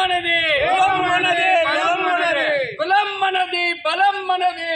மனது. பலம் மனது. பலம் மனது. பலம் மனது.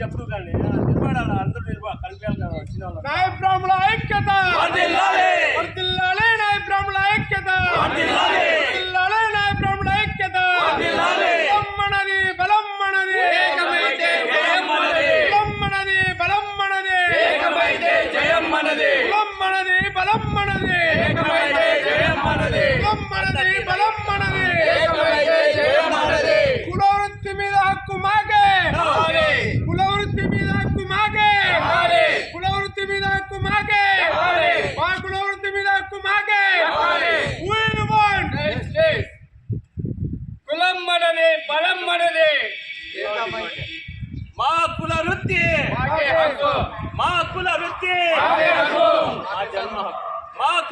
చెప్పు కానీ నిలబడాలి అందరూ నిలబడాలి కలిపేయాలి వచ్చిన వాళ్ళు ఐక్యత.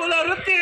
குளறுத்து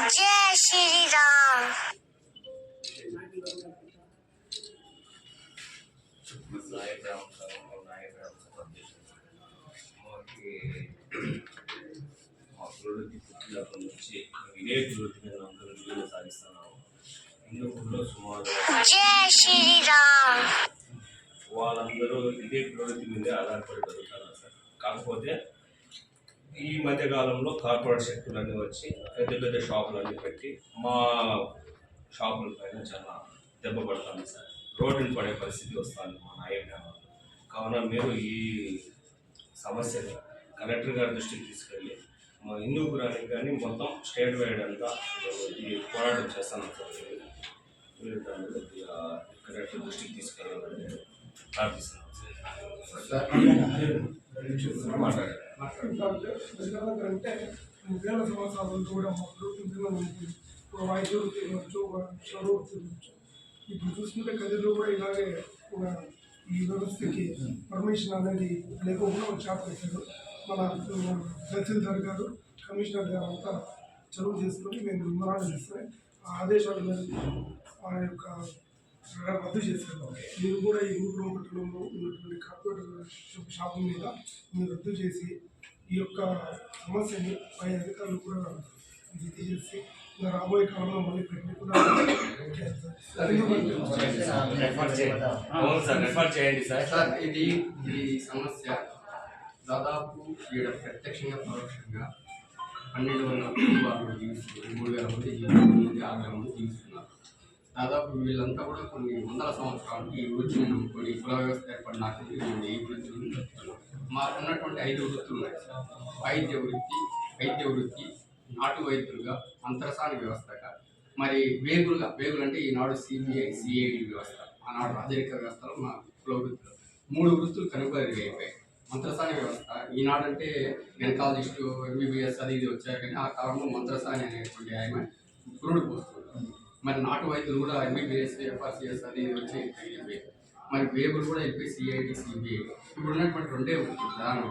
이제 시리랑 అభివృద్ధి పుట్టినప్పటి నుంచి ఇదే అభివృద్ధిని అందరూ విజయం సాగిస్తున్నాము ఇందులో సుమారు జయ శ్రీరామ్ వాళ్ళందరూ ఇదే ప్రవృత్తి మీదే ఆధారపడి బతుకుతున్నారు సార్. కాకపోతే ఈ మధ్యకాలంలో కార్పొరేట్ శక్తులన్నీ వచ్చి పెద్ద పెద్ద షాపులన్నీ పెట్టి మా షాపుల పైన చాలా దెబ్బ పడుతుంది సార్. రోడ్డుని పడే పరిస్థితి వస్తుంది మా నాయకుడు. కావున మీరు ఈ సమస్యని కలెక్టర్ గారి దృష్టికి తీసుకెళ్ళి మా హిందూపురానికి కానీ మొత్తం స్టేట్ వైడ్ అంతా ఈ పోరాటం చేస్తాను సార్. మీరు దాన్ని కలెక్టర్ దృష్టికి తీసుకెళ్ళాలంటే సంవత్సరాలు చూడడం వాయిద్యం తినవచ్చు ఒక షరో తినవచ్చు ఇప్పుడు చూసుకుంటే కదిలో కూడా ఇలాగే ఒక ఈ వ్యవస్థకి పర్మిషన్ అనేది లేకుండా ఒక షాప్ పెట్టారు మన తహసీల్దార్ గారు కమిషనర్ గారు అంతా చదువు చేసుకొని మేము నిర్మాణం చేస్తే ఆ ఆదేశాలు ఆ యొక్క రద్దు చేశారు మీరు కూడా ఈ ఊరు పట్టణంలో ఉన్నటువంటి కార్పొరేట్ షాపుల మీద మీరు రద్దు చేసి ఈ యొక్క సమస్యని పై అధికారులు కూడా ఇది చేసి రాబోయే కాలంలో మళ్ళీ రెఫర్ చేయండి. Sir sir. ఇది ఈ సమస్య. దాదాపు ఈడ ప్రత్యక్షంగా పరోక్షంగా పన్నెండు వందల కుటుంబాలు జీవిస్తున్నారు మూడు వేల మంది జీవిస్తున్నారు ఆరు వేల మంది జీవిస్తున్నారు. దాదాపు వీళ్ళంతా కూడా కొన్ని వందల సంవత్సరాలు ఈ వృత్తిని నమ్ముకొని కుల వ్యవస్థ ఏర్పడినాక ఈ వృత్తులను చెప్తున్నాను మాకు ఉన్నటువంటి ఐదు వృత్తులు ఉన్నాయి వైద్య వృత్తి వైద్య వృత్తి నాటు వైద్యులుగా అంతరసాని వ్యవస్థగా మరి వేగులుగా వేగులు అంటే ఈనాడు సిబిఐ సిఐడి వ్యవస్థ ఆనాడు రాజరిక వ్యవస్థలో మా కుల వృత్తులు. మూడు వృత్తులు కనుగొరి అయిపోయాయి. మంత్రసాని వ్యవస్థ ఈనాడంటే గెనకాలజిస్టు ఎంబీబీఎస్ అది ఇది వచ్చాయి కానీ ఆ కాలంలో మంత్రసాని అనేటువంటి ఆయన పురుడు పోస్తుంది మరి నాటు వైద్యులు కూడా ఎంబీబీఎస్ ఎఫ్ఆర్సిఎస్ అని ఇది వచ్చి మరి వేగులు కూడా ఎంపీ సిఐడి సిబిఐ ఇప్పుడు ఉన్నటువంటి రెండే వృత్తులు ప్రధాన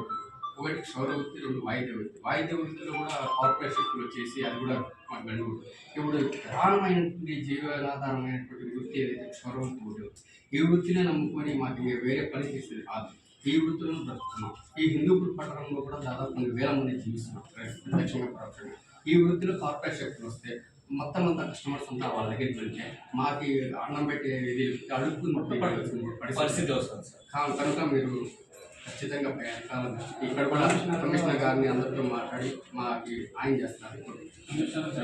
ఒకటి క్షౌర వృత్తి రెండు వాయిద్య వృత్తి వాయిద్య వృత్తిలో కూడా కార్పొరేషన్లు వచ్చేసి అది కూడా మాకు వెనుకబడి ఇప్పుడు ప్రధానమైనటువంటి జీవనాధారమైనటువంటి వృత్తి ఏదైతే క్షౌర వృత్తి ఒకటి ఈ వృత్తినే నమ్ముకొని మాకు వేరే పని చేసేది కాదు. ఈ వృత్తిలో బ్రతుకుతున్నాం. ఈ హిందూపూర్ పట్టణంలో కూడా దాదాపు కొన్ని వేల మంది జీవిస్తున్నాం దక్షిణ ప్రాంతంగా ఈ వృత్తిలో కార్పొరేట్ శక్తులు వస్తే మొత్తం అంతా కస్టమర్స్ అంతా వాళ్ళ దగ్గరికి వెళ్తే మాకు అన్నం పెట్టే ఇది అడుక్కుని పరిస్థితి వస్తుంది సార్. కనుక మీరు ఖచ్చితంగా ప్రయత్నాలు ఇక్కడ కూడా కమిషనర్ గారిని అందరితో మాట్లాడి మాకు ఆయన చేస్తున్నారు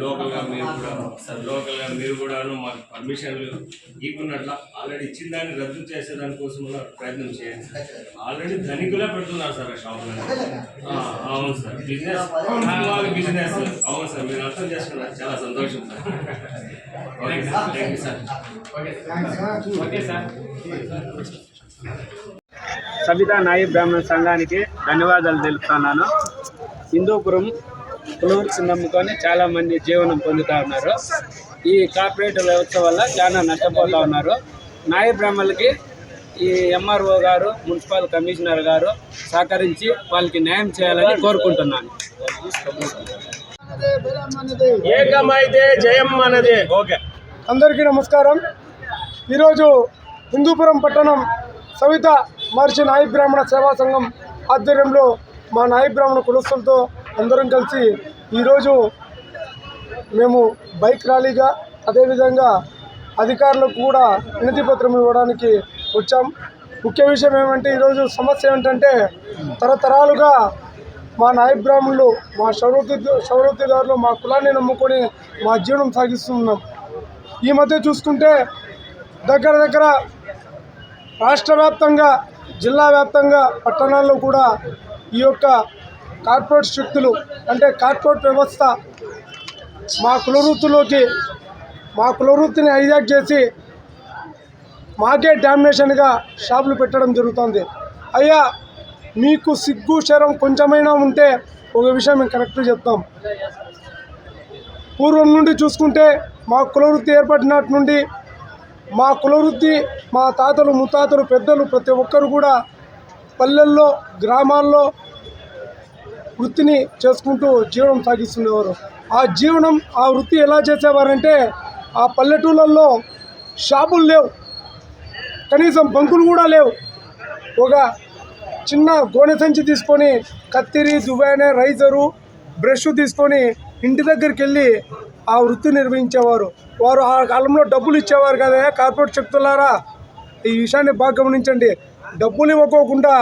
లోకల్గా మీరు కూడా సార్ లోకల్గా మీరు కూడాను మాకు పర్మిషన్లు ఇవ్వకున్నట్ల ఆల్రెడీ ఇచ్చిన దాన్ని రద్దు చేసే దానికోసం కూడా ప్రయత్నం చేయండి. సార్ ఆల్రెడీ ధనికులే పెడుతున్నారు సార్ ఆ షాపులో అవును సార్ బిజినెస్ వాళ్ళ బిజినెస్ అవును సార్ మీరు అర్థం చేసుకున్నారు. చాలా సంతోషం sir okay sir thank you sir okay sir Sabitha Nayi Brahmana సంఘానికి ధన్యవాదాలు తెలుపుతున్నాను. హిందూపురం ఫ్లూర్స్ నమ్ముకొని చాలా మంది జీవనం పొందుతూ ఉన్నారు. ఈ కార్పొరేట్ వ్యవస్థ వల్ల చాలా నష్టపోతూ ఉన్నారు. నాయ బ్రాహ్మణులకి ఈ ఎంఆర్ఓ గారు మున్సిపల్ కమిషనర్ గారు సహకరించి వాళ్ళకి న్యాయం చేయాలని కోరుకుంటున్నాను. ఏకమైతే జయం మనదే ఓకే. అందరికీ నమస్కారం. ఈరోజు హిందూపురం పట్టణం సవిత మహర్షి నాయి బ్రాహ్మణ సేవా సంఘం ఆధ్వర్యంలో మా నాయి బ్రాహ్మణ కులస్తులతో అందరం కలిసి ఈరోజు మేము బైక్ ర్యాలీగా అదేవిధంగా అధికారులకు కూడా వినతి పత్రం ఇవ్వడానికి వచ్చాం. ముఖ్య విషయం ఏమంటే ఈరోజు సమస్య ఏంటంటే తరతరాలుగా మా నాయ బ్రాహ్మణులు మా షౌరతి షౌరతిదారులు మా కులాన్ని నమ్ముకొని మా జీవనం సాగిస్తున్నాం. ఈ మధ్య చూసుకుంటే దగ్గర దగ్గర రాష్ట్ర వ్యాప్తంగా జిల్లా వ్యాప్తంగా పట్టణాల్లో కూడా ఈ యొక్క కార్పొరేట్ శక్తులు అంటే కార్పొరేట్ వ్యవస్థ మా కులవృత్తిలోకి మా కులవృత్తిని హైజాక్ చేసి మాకే డామినేషన్గా షాపులు పెట్టడం జరుగుతుంది. అయ్యా మీకు సిగ్గు శరం కొంచెమైనా ఉంటే ఒక విషయం మేము కరెక్ట్ చెప్తాం. పూర్వం నుండి చూసుకుంటే మా కులవృత్తి ఏర్పడినట్టు నుండి మా కులవృత్తి మా తాతలు ముత్తాతలు పెద్దలు ప్రతి ఒక్కరు కూడా పల్లెల్లో గ్రామాల్లో వృత్తిని చేసుకుంటూ జీవనం సాగిస్తుండేవారు ఆ జీవనం ఆ వృత్తి ఎలా చేసేవారంటే ఆ పల్లెటూళ్ళల్లో షాపులు లేవు. కనీసం బంకులు కూడా లేవు. ఒక చిన్న గోనె సంచి తీసుకొని కత్తిరి దువ్వానే రైజరు బ్రష్ తీసుకొని ఇంటి దగ్గరికి వెళ్ళి ఆ వృత్తి నిర్వహించేవారు వారు ఆ కాలంలో డబ్బులు ఇచ్చేవారు కదా. కార్పొరేట్ శక్తులారా ఈ విషయాన్ని బాగా గమనించండి. డబ్బులు ఇవ్వకోకుండా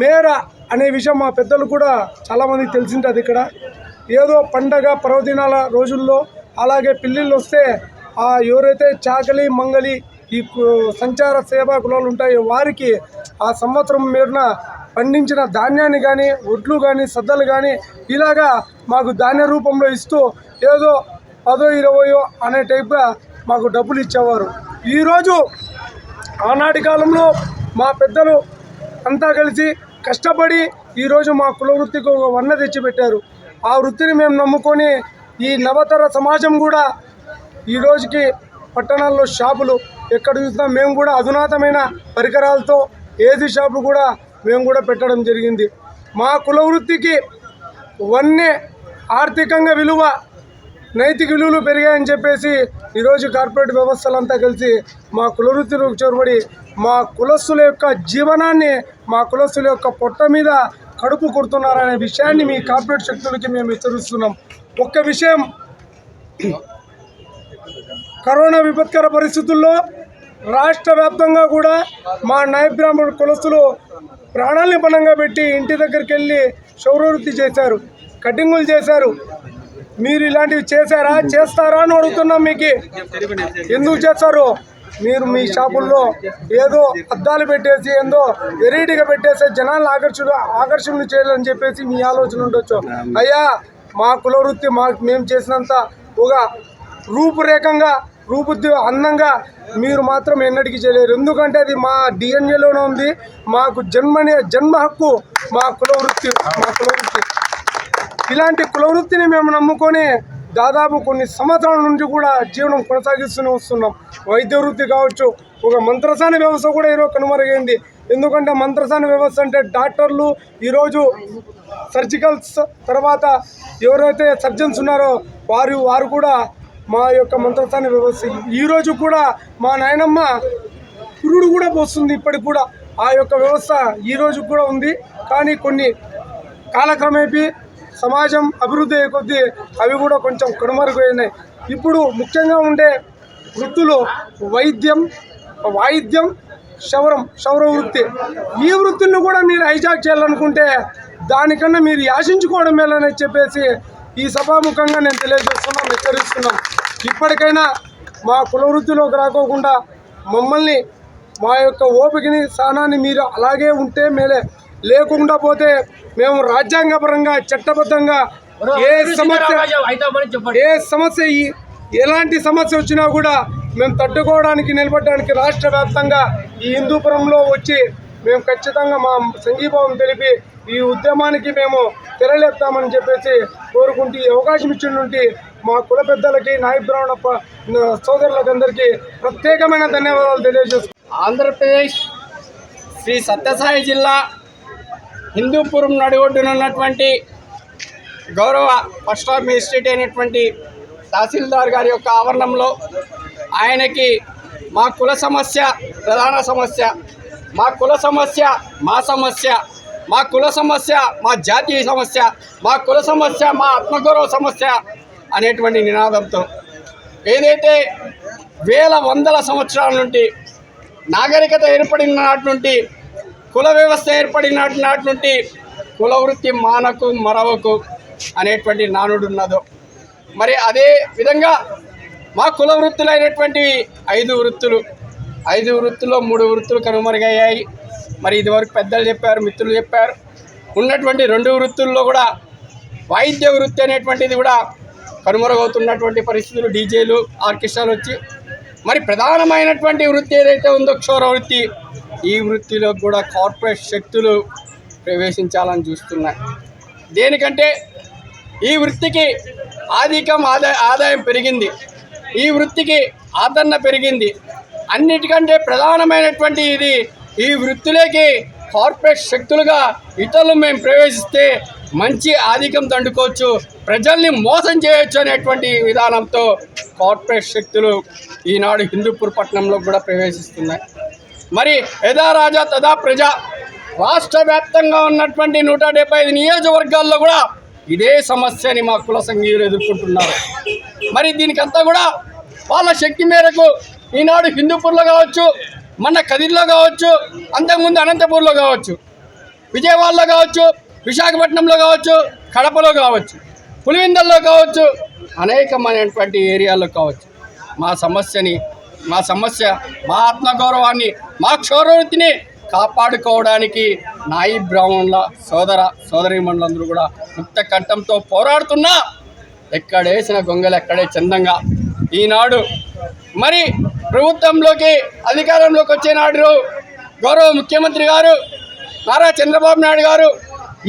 మేర అనే విషయం మా పెద్దలు కూడా చాలామందికి తెలిసింటుంది ఇక్కడ. ఏదో పండగ పర్వదినాల రోజుల్లో అలాగే పెళ్ళిళ్ళు వస్తే ఆ ఎవరైతే చాకలి మంగలి ఈ సంచార సేవా కులాలు ఉంటాయో వారికి ఆ సంవత్సరం మేరున పండించిన ధాన్యాన్ని కానీ ఒడ్లు కానీ సద్దలు కానీ ఇలాగా మాకు ధాన్య రూపంలో ఇస్తూ ఏదో పదో ఇరవయో అనే టైప్గా మాకు డబ్బులు ఇచ్చేవారు. ఈరోజు ఆనాటి కాలంలో మా పెద్దలు అంతా కలిసి కష్టపడి ఈరోజు మా కుల వృత్తికి ఒక వన్న తెచ్చిపెట్టారు. ఆ వృత్తిని మేము నమ్ముకొని ఈ నవతర సమాజం కూడా ఈ రోజుకి పట్టణాల్లో షాపులు ఎక్కడ చూసినా మేము కూడా అధునాతమైన పరికరాలతో ఏది షాపులు కూడా మేము కూడా పెట్టడం జరిగింది. మా కుల వృత్తికి వన్నే ఆర్థికంగా విలువ నైతిక విలువలు పెరిగాయని చెప్పేసి ఈరోజు కార్పొరేట్ వ్యవస్థలంతా కలిసి మా కులవృత్తులకు చొరబడి మా కులస్తుల యొక్క జీవనాన్ని మా కులస్తుల యొక్క పొట్ట మీద కడుపు కొడుతున్నారనే విషయాన్ని మీ కార్పొరేట్ శక్తులకి మేము హెచ్చరిస్తున్నాం. ఒక్క విషయం కరోనా విపత్కర పరిస్థితుల్లో రాష్ట్ర వ్యాప్తంగా కూడా మా నాయబ్రాహ్మణ కులస్తులు ప్రాణాల్ని పణంగా పెట్టి ఇంటి దగ్గరికి వెళ్ళి శౌరవృత్తి చేశారు కటింగులు చేశారు. మీరు ఇలాంటివి చేశారా? చేస్తారా అని అడుగుతున్నాం మీకు. ఎందుకు చేస్తారు? మీరు మీ షాపుల్లో ఏదో అద్దాలు పెట్టేసి ఏందో వెరైటీగా పెట్టేసి జనాలను ఆకర్షణ ఆకర్షణ చేయాలని చెప్పేసి మీ ఆలోచన ఉండొచ్చు. అయ్యా మా కులవృత్తి మా మేము చేసినంత ఒక రూపురేఖంగా రూపుద్ది అందంగా మీరు మాత్రం ఎన్నటికీ చేయలేరు. ఎందుకంటే అది మా డిఎన్ఏలోనే ఉంది. మాకు జన్మనే జన్మ హక్కు మా కులవృత్తి మా కులవృత్తి ఇలాంటి కులవృత్తిని మేము నమ్ముకొని దాదాపు కొన్ని సంవత్సరాల నుంచి కూడా జీవనం కొనసాగిస్తూనే వస్తున్నాం. వైద్య వృత్తి కావచ్చు ఒక మంత్రసాన వ్యవస్థ కూడా ఈరోజు కనుమరుగైంది. ఎందుకంటే మంత్రసాన వ్యవస్థ అంటే డాక్టర్లు ఈరోజు సర్జికల్స్ తర్వాత ఎవరైతే సర్జన్స్ ఉన్నారో వారు వారు కూడా మా యొక్క మంత్రసాన వ్యవస్థ. ఈరోజు కూడా మా నాయనమ్మ పురుడు కూడా పోస్తుంది ఇప్పటికి కూడా. ఆ యొక్క వ్యవస్థ ఈ రోజు కూడా ఉంది. కానీ కొన్ని కాలక్రమేపీ సమాజం అభివృద్ధి అయ్యే కొద్దీ అవి కూడా కొంచెం కనుమరుగైనాయి. ఇప్పుడు ముఖ్యంగా ఉండే వృత్తులు వైద్యం వాయిద్యం శవరం శవర వృత్తి. ఈ వృత్తిని కూడా మీరు హైజాక్ చేయాలనుకుంటే దానికన్నా మీరు యాశించుకోవడం మేలని చెప్పేసి ఈ సభాముఖంగా నేను తెలియజేస్తున్నాం హెచ్చరిస్తున్నాం ఇప్పటికైనా మా కుల వృత్తిలోకి రాకోకుండా మమ్మల్ని మా యొక్క ఓపికని స్థానాన్ని మీరు అలాగే ఉంటే మేలే. లేకుండా పోతే మేము రాజ్యాంగపరంగా చట్టబద్ధంగా ఏ సమస్య ఏ సమస్య ఎలాంటి సమస్య వచ్చినా కూడా మేము తట్టుకోవడానికి నిలబడడానికి రాష్ట్ర వ్యాప్తంగా ఈ హిందూపురంలో వచ్చి మేము ఖచ్చితంగా మా సంఘీభావం తెలిపి ఈ ఉద్యమానికి మేము తెరలేపుతామని చెప్పేసి కోరుకుంటూ ఈ అవకాశం ఇచ్చినటువంటి మా కుల పెద్దలకి నాయ బ్రాహ్మణ ప- సోదరులకు అందరికీ ప్రత్యేకమైన ధన్యవాదాలు తెలియజేస్తున్నాను ఆంధ్రప్రదేశ్ శ్రీ సత్యసాయి జిల్లా హిందూపురం నడిగొడ్డున ఉన్నటువంటి గౌరవ ఫస్ట్ ఆఫ్ ఎస్టేట్ అయినటువంటి తహసీల్దార్ గారి యొక్క ఆవరణంలో ఆయనకి మా కుల సమస్య ప్రధాన సమస్య మా కుల సమస్య మా సమస్య మా కుల సమస్య మా జాతీయ సమస్య మా కుల సమస్య మా ఆత్మగౌరవ సమస్య అనేటువంటి నినాదంతో ఏదైతే వేల వందల సంవత్సరాల నుండి నాగరికత ఏర్పడిన నాటి నుండి కుల వ్యవస్థ ఏర్పడిన నాటి నుండి కుల వృత్తి మానకు మరవకు అనేటువంటి నానుడు ఉన్నదో. మరి అదే విధంగా మా కుల వృత్తులైనటువంటివి ఐదు వృత్తులు ఐదు వృత్తుల్లో మూడు వృత్తులు కనుమరుగయ్యాయి. మరి ఇదివరకు పెద్దలు చెప్పారు మిత్రులు చెప్పారు. ఉన్నటువంటి రెండు వృత్తుల్లో కూడా వాయిద్య వృత్తి అనేటువంటిది కూడా కనుమరుగవుతున్నటువంటి పరిస్థితులు డీజేలు ఆర్కెస్ట్రాలు వచ్చి మరి ప్రధానమైనటువంటి వృత్తి ఏదైతే ఉందో క్షౌర వృత్తి ఈ వృత్తిలో కూడా కార్పొరేట్ శక్తులు ప్రవేశించాలని చూస్తున్నాయి. దేనికంటే ఈ వృత్తికి ఆధికం ఆదాయ ఆదాయం పెరిగింది. ఈ వృత్తికి ఆదరణ పెరిగింది. అన్నిటికంటే ప్రధానమైనటువంటి ఇది ఈ వృత్తిలోకి కార్పొరేట్ శక్తులుగా ఇతరులు మేము ప్రవేశిస్తే మంచి ఆధికం దండుకోవచ్చు ప్రజల్ని మోసం చేయొచ్చు అనేటువంటి విధానంతో కార్పొరేట్ శక్తులు ఈనాడు హిందూపూర్ పట్టణంలో కూడా ప్రవేశిస్తున్నాయి. మరి యథా రాజా తదా ప్రజ రాష్ట్ర వ్యాప్తంగా ఉన్నటువంటి నూట డెబ్బై ఐదు నియోజకవర్గాల్లో కూడా ఇదే సమస్యని మా కుల సంఘీయులు ఎదుర్కొంటున్నారు. మరి దీనికంతా కూడా వాళ్ళ శక్తి మేరకు ఈనాడు హిందూపూర్లో కావచ్చు మన కదిర్లో కావచ్చు అంతకుముందు అనంతపూర్లో కావచ్చు విజయవాడలో కావచ్చు విశాఖపట్నంలో కావచ్చు కడపలో కావచ్చు పులివెందల్లో కావచ్చు అనేకమైనటువంటి ఏరియాల్లో కావచ్చు. మా సమస్యని మా సమస్య మా ఆత్మగౌరవాన్ని మా క్షౌరవృత్తిని కాపాడుకోవడానికి నాయి బ్రాహ్మణుల సోదర సోదరీమణులందరూ కూడా ముక్త కంఠంతో పోరాడుతున్నా. ఎక్కడేసిన గొంగలు ఎక్కడే చందంగా. ఈనాడు మరి ప్రభుత్వంలోకి అధికారంలోకి వచ్చే నాడు గౌరవ ముఖ్యమంత్రి గారు నారా చంద్రబాబు నాయుడు గారు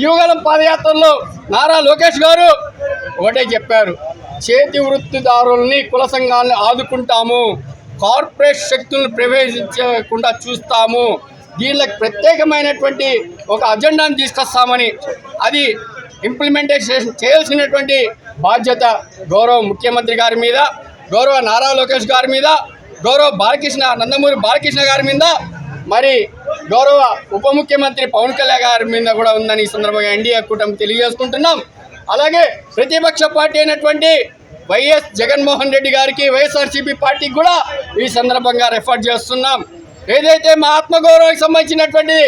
యువగలం పాదయాత్రలో నారా లోకేష్ గారు ఒకటే చెప్పారు. చేతి వృత్తిదారుల్ని కుల సంఘాలను ఆదుకుంటాము. కార్పొరేట్ శక్తులను ప్రవేశించకుండా చూస్తాము. దీనికి ప్రత్యేకమైనటువంటి ఒక అజెండాను తీసుకొస్తామని అది ఇంప్లిమెంటేషన్ చేయాల్సినటువంటి బాధ్యత గౌరవ ముఖ్యమంత్రి గారి మీద గౌరవ నారా లోకేష్ గారి మీద గౌరవ బాలకృష్ణ నందమూరి బాలకృష్ణ గారి మీద మరి గౌరవ ఉప ముఖ్యమంత్రి పవన్ కళ్యాణ్ గారి మీద కూడా ఉందని ఈ సందర్భంగా ఎన్డీఏ కూటమి తెలియజేసుకుంటున్నాం. అలాగే ప్రతిపక్ష పార్టీ అయినటువంటి వైఎస్ జగన్మోహన్ రెడ్డి గారికి వైఎస్ఆర్సీపీ పార్టీకి కూడా ఈ సందర్భంగా రెఫర్ చేస్తున్నాం. ఏదైతే మా ఆత్మగౌరవానికి సంబంధించినటువంటిది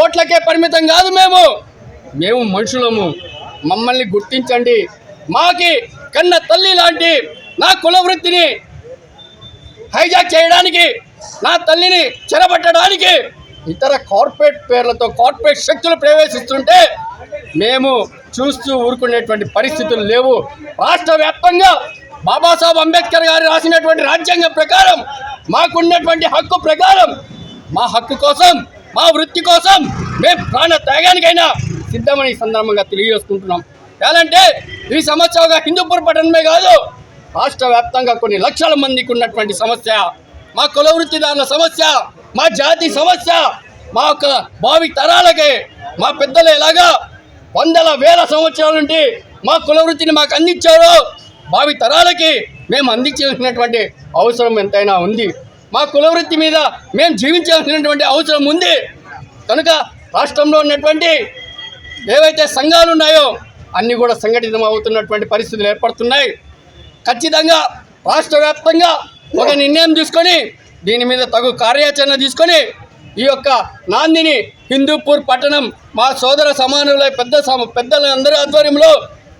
ఓట్లకే పరిమితం కాదు మేము మేము మనుషులము. మమ్మల్ని గుర్తించండి. మాకి కన్న తల్లి లాంటి నా కుల వృత్తిని హైజాక్ చేయడానికి నా తల్లిని చెరబట్టడానికి ఇతర కార్పొరేట్ పేర్లతో కార్పొరేట్ శక్తులు ప్రవేశిస్తుంటే మేము చూస్తూ ఊరుకునేటువంటి పరిస్థితులు లేవు. రాష్ట్ర వ్యాప్తంగా బాబాసాహెబ్ అంబేద్కర్ గారు రాసినటువంటి రాజ్యాంగం ప్రకారం మాకున్నటువంటి హక్కు ప్రకారం మా హక్కు కోసం మా వృత్తి కోసం మేము ప్రాణ త్యాగానికైనా సిద్ధమని ఈ సందర్భంగా తెలియజేసుకుంటున్నాం. ఎలాంటే ఈ సమస్య ఒక హిందూపూర్ పట్టణమే కాదు రాష్ట్ర వ్యాప్తంగా కొన్ని లక్షల మందికి ఉన్నటువంటి సమస్య మా కుల వృత్తిదారుల సమస్య మా జాతి సమస్య మా యొక్క భావి తరాలకే మా పెద్దలు ఎలాగా వందల వేల సంవత్సరాల నుండి మా కుల వృత్తిని మాకు అందించారో భావి తరాలకి మేము అందించాల్సినటువంటి అవసరం ఎంతైనా ఉంది. మా కుల వృత్తి మీద మేము జీవించాల్సినటువంటి అవసరం ఉంది. కనుక రాష్ట్రంలో ఉన్నటువంటి ఏవైతే సంఘాలు ఉన్నాయో అన్నీ కూడా సంఘటితం అవుతున్నటువంటి పరిస్థితులు ఏర్పడుతున్నాయి. ఖచ్చితంగా రాష్ట్ర వ్యాప్తంగా ఒక నిర్ణయం తీసుకొని దీని మీద తగు కార్యాచరణ తీసుకొని ఈ యొక్క నాందిని హిందూపూర్ పట్టణం మా సోదర సమానులై పెద్ద సమ పెద్దల అందరి ఆధ్వర్యంలో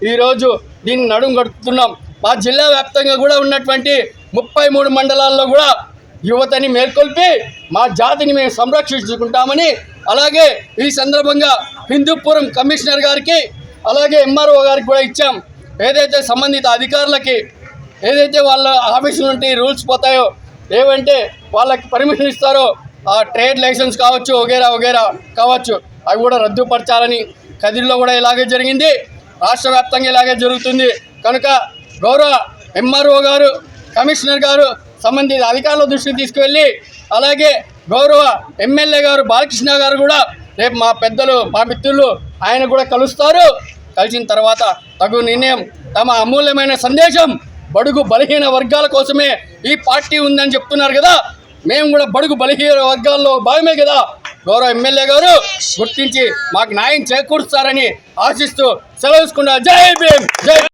ఈరోజు దీన్ని నడుం గడుపుతున్నాం మా జిల్లా వ్యాప్తంగా కూడా ఉన్నటువంటి ముప్పై మూడు మండలాల్లో కూడా యువతని మేల్కొల్పి మా జాతిని మేము సంరక్షించుకుంటామని అలాగే ఈ సందర్భంగా హిందూపురం కమిషనర్ గారికి అలాగే ఎంఆర్ఓ గారికి కూడా ఇచ్చాం. ఏదైతే సంబంధిత అధికారులకి ఏదైతే వాళ్ళ ఆఫీసుల నుండి రూల్స్ పోతాయో ఏవంటే వాళ్ళకి పర్మిషన్ ఇస్తారో ట్రేడ్ లైసెన్స్ కావచ్చు వగేరా వగేరా కావచ్చు అవి కూడా రద్దుపరచాలని కదిరిలో కూడా ఇలాగే జరిగింది. రాష్ట్ర వ్యాప్తంగా ఇలాగే జరుగుతుంది. కనుక గౌరవ ఎంఆర్ఓ గారు కమిషనర్ గారు సంబంధిత అధికారుల దృష్టికి తీసుకువెళ్ళి అలాగే గౌరవ ఎమ్మెల్యే గారు బాలకృష్ణ గారు కూడా రేపు మా పెద్దలు మా మిత్రులు ఆయన కూడా కలుస్తారు. కలిసిన తర్వాత తగు నిర్ణయం తమ అమూల్యమైన సందేశం బడుగు బలహీన వర్గాల కోసమే ఈ పార్టీ ఉందని చెప్తున్నారు కదా. మేము కూడా బడుగు బలహీన వర్గాల్లో భాగమే కదా. గౌరవ ఎమ్మెల్యే గారు గుర్తించి మాకు న్యాయం చేకూరుస్తారని ఆశిస్తూ సెలవుసుకున్నా జై భీమ్! జై